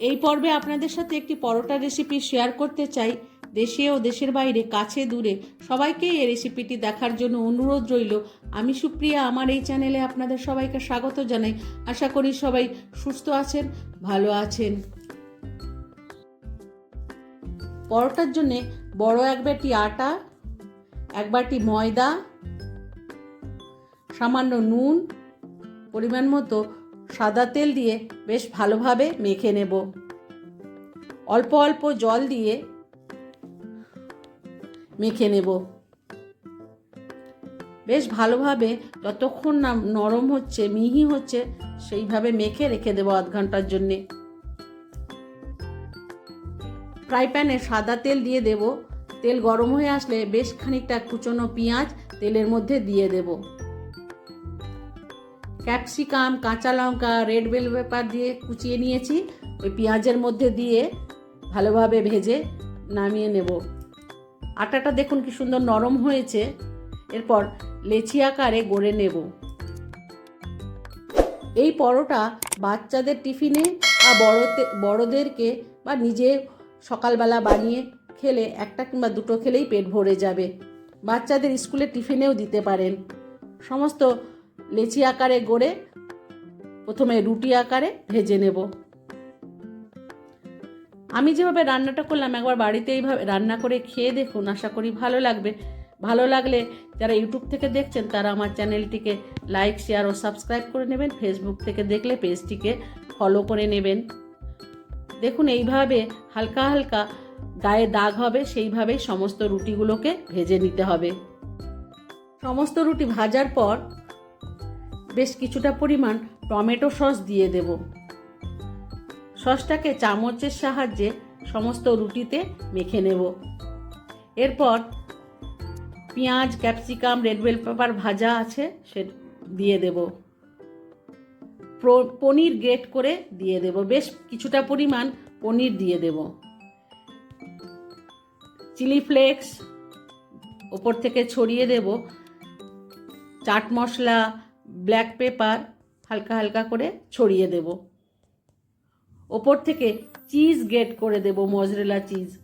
এই পর্বে আপনাদের সাথে একটি পরোটা রেসিপি শেয়ার করতে চাই। দেশে ও দেশের বাইরে, কাছে, দূরে, সবাইকে এই রেসিপিটি দেখার জন্য অনুরোধ রইল। আমি সুপ্রিয়া, আমার এই চ্যানেলে আপনাদের সবাইকে স্বাগত জানাই। আশা করি সবাই সুস্থ আছেন, ভালো আছেন। পরোটার জন্যে বড় এক বাটি আটা, এক বাটি ময়দা, সামান্য নুন, পরিমাণ মতো সাদা তেল দিয়ে বেশ ভালোভাবে মেখে নেব। অল্প অল্প জল দিয়ে মেখে নেব। বেশ ভালোভাবে যতক্ষণ না নরম হচ্ছে, মিহি হচ্ছে, সেইভাবে মেখে রেখে দেবো আধ ঘণ্টার জন্যে। ফ্রাই প্যানে সাদা তেল দিয়ে দেব। তেল গরম হয়ে আসলে বেশ খানিকটা কুচনো পেঁয়াজ তেলের মধ্যে দিয়ে দেব। ক্যাপসিকাম, কাঁচা লঙ্কা রেড বেল পেপার দিয়ে কুচিয়ে নিয়েছি। ওই পেঁয়াজের মধ্যে দিয়ে ভালোভাবে ভেজে নামিয়ে নেব। আটাটা দেখুন কি সুন্দর নরম হয়েছে। এরপর লেচি আকারে গড়ে নেব। এই পরোটা বাচ্চাদের টিফিনে বা বড়তে, বড়দেরকে বা নিজে সকালবেলা বানিয়ে খেলে একটা কিংবা দুটো খেলেই পেট ভরে যাবে। বাচ্চাদের স্কুলে টিফিনেও দিতে পারেন। সমস্ত লেচি আকারে গড়ে প্রথমে রুটি আকারে ভেজে নেব। আমি যেভাবে রান্নাটা করলাম, একবার বাড়িতে এইভাবে রান্না করে খেয়ে দেখুন, আশা করি ভালো লাগবে। ভালো লাগলে যারা ইউটিউব থেকে দেখছেন, তারা আমার চ্যানেলটিকে লাইক, শেয়ার ও সাবস্ক্রাইব করে নেবেন। ফেসবুক থেকে দেখলে পেজটিকে ফলো করে নেবেন। দেখুন, এইভাবে হালকা হালকা গায়ে দাগ হবে, সেইভাবেই সমস্ত রুটিগুলোকে ভেজে নিতে হবে। সমস্ত রুটি ভাজার পর বেশ কিছুটা পরিমাণ টমেটো সস দিয়ে দেব। সসটাকে চামচের সাহায্যে সমস্ত রুটিতে মেখে নেব। এরপর পেঁয়াজ, ক্যাপসিকাম, রেড বেল পেপার ভাজা আছে সে দিয়ে দেব। পনির গ্রেট করে দিয়ে দেব। বেশ কিছুটা পরিমাণ পনির দিয়ে দেব। চিলি ফ্লেক্স ওপর থেকে ছড়িয়ে দেব। চাট মশলা ব্ল্যাক পেপার হালকা হালকা করে ছড়িয়ে দেব। ওপর থেকে চিজ গ্রেট করে দেব, মজরেলা চিজ।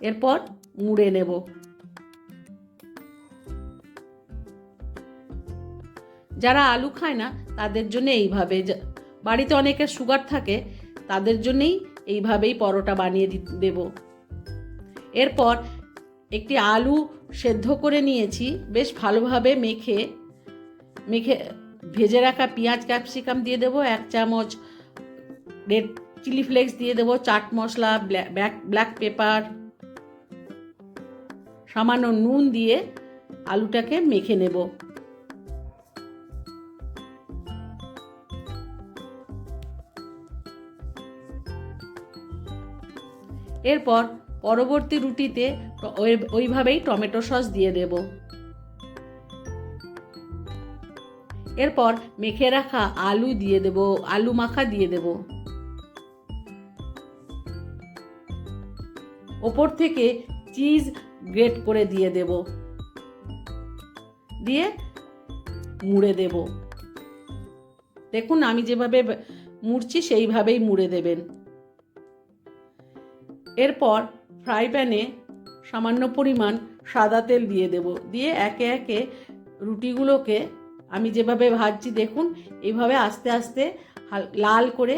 এরপর মুড়ে নেব। যারা আলু খায় না, তাদের জন্য এইভাবে বাড়িতে অনেকের সুগার থাকে, তাদের জন্যেই এইভাবেই পরোটা বানিয়ে দেব। এরপর একটি আলু সেদ্ধ করে নিয়েছি, বেশ ভালোভাবে মেখে মেখে, ভেজে রাখা পেঁয়াজ, ক্যাপসিকাম দিয়ে দেবো, এক চামচ রেড চিলি ফ্লেক্স দিয়ে দেবো, chaat masala black black pepper, সামান্য নুন দিয়ে আলুটাকে মেখে নেব। এরপর পরবর্তী রুটিতে ওইভাবেই টমেটো সস দিয়ে দেব। এরপর মেখে রাখা আলু দিয়ে দেব, আলু মাখা দিয়ে দেব। ওপর থেকে চিজ গ্রেট করে দিয়ে দেব। দিয়ে মুড়ে দেব। দেখুন, আমি যেভাবে মুড়ছি, সেইভাবেই মুড়ে দেবেন। এরপর ফ্রাই প্যানে সামান্য পরিমাণ সাদা তেল দিয়ে দেব। দিয়ে একে একে রুটিগুলোকে আমি যেভাবে ভাজছি, দেখুন, এইভাবে আস্তে আস্তে লাল করে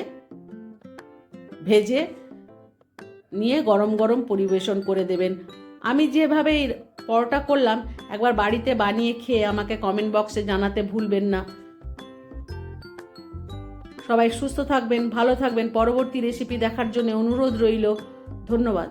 ভেজে নিয়ে গরম গরম পরিবেশন করে দেবেন। আমি যেভাবে পরোটা করলাম, একবার বাড়িতে বানিয়ে খেয়ে আমাকে কমেন্ট বক্সে জানাতে ভুলবেন না। সবাই সুস্থ থাকবেন, ভালো থাকবেন। পরবর্তী রেসিপি দেখার জন্য অনুরোধ রইল। ধন্যবাদ।